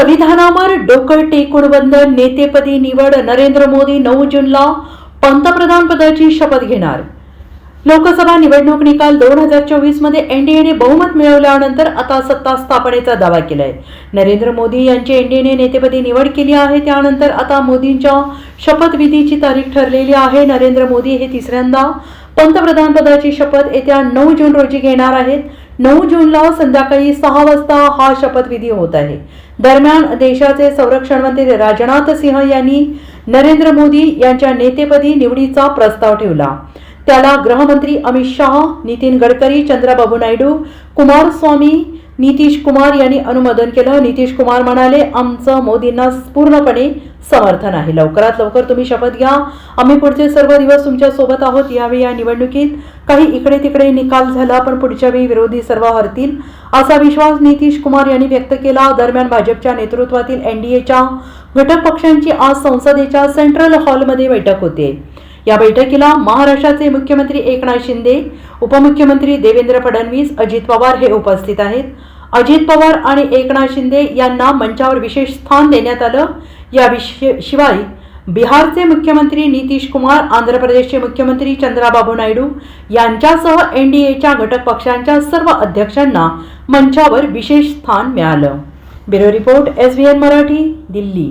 संविधानावर डोकं टेकून बंद नेतेपदी निवड नरेंद्र मोदी नऊ जूनला पंतप्रधान पदाची शपथ घेणार. लोकसभा निवडणूक निकाल दोन हजार चोवीसमध्ये एनडीएने बहुमत मिळवल्यानंतर आता सत्ता स्थापनेचा दावा केलाय. नरेंद्र मोदी यांची एनडीएने नेतेपदी निवड केली आहे त्यानंतर आता मोदींच्या शपथविधीची तारीख ठरलेली आहे. नरेंद्र मोदी हे तिसऱ्यांदा पंतप्रधान पदाची शपथ येत्या नऊ जून रोजी घेणार आहेत. नऊ जूनला संध्याकाळी सहा वाजता हा शपथविधी होत आहे. दरम्यान देशाचे संरक्षण मंत्री राजनाथ सिंह यांनी नरेंद्र मोदी यांच्या नेतेपदी निवडीचा प्रस्ताव ठेवला. त्याला गृहमंत्री अमित शहा नितीन गडकरी चंद्राबाबू नायडू कुमारस्वामी नितीश कुमार यांनी अनुमोदन केलं. नितीश कुमार म्हणाले आमचं मोदींना पूर्णपणे समर्थन आहे. लवकरात लवकर तुम्ही शपथ घ्या. आम्ही पुढचे सर्व दिवस तुमच्यासोबत आहोत. यावेळी या निवडणुकीत काही इकडे तिकडे निकाल झाला पण पुढच्या वेळी विरोधी सर्व हरतील असा विश्वास नितीश कुमार यांनी व्यक्त केला. दरम्यान भाजपच्या नेतृत्वातील एनडीएच्या घटक पक्षांची आज संसदेच्या सेंट्रल हॉलमध्ये बैठक होते. या बैठकीला महाराष्ट्राचे मुख्यमंत्री एकनाथ शिंदे उपमुख्यमंत्री देवेंद्र फडणवीस अजित पवार हे उपस्थित आहेत. अजित पवार आणि एकनाथ शिंदे यांना मंचावर विशेष स्थान देण्यात आलं. या विषय शिवाय बिहारचे मुख्यमंत्री नितीश कुमार आंध्र प्रदेशचे मुख्यमंत्री चंद्राबाबू नायडू यांच्यासह एन डी एच्या घटक पक्षांच्या सर्व अध्यक्षांना मंचावर विशेष स्थान मिळालं. Bureau report S Marathi Delhi.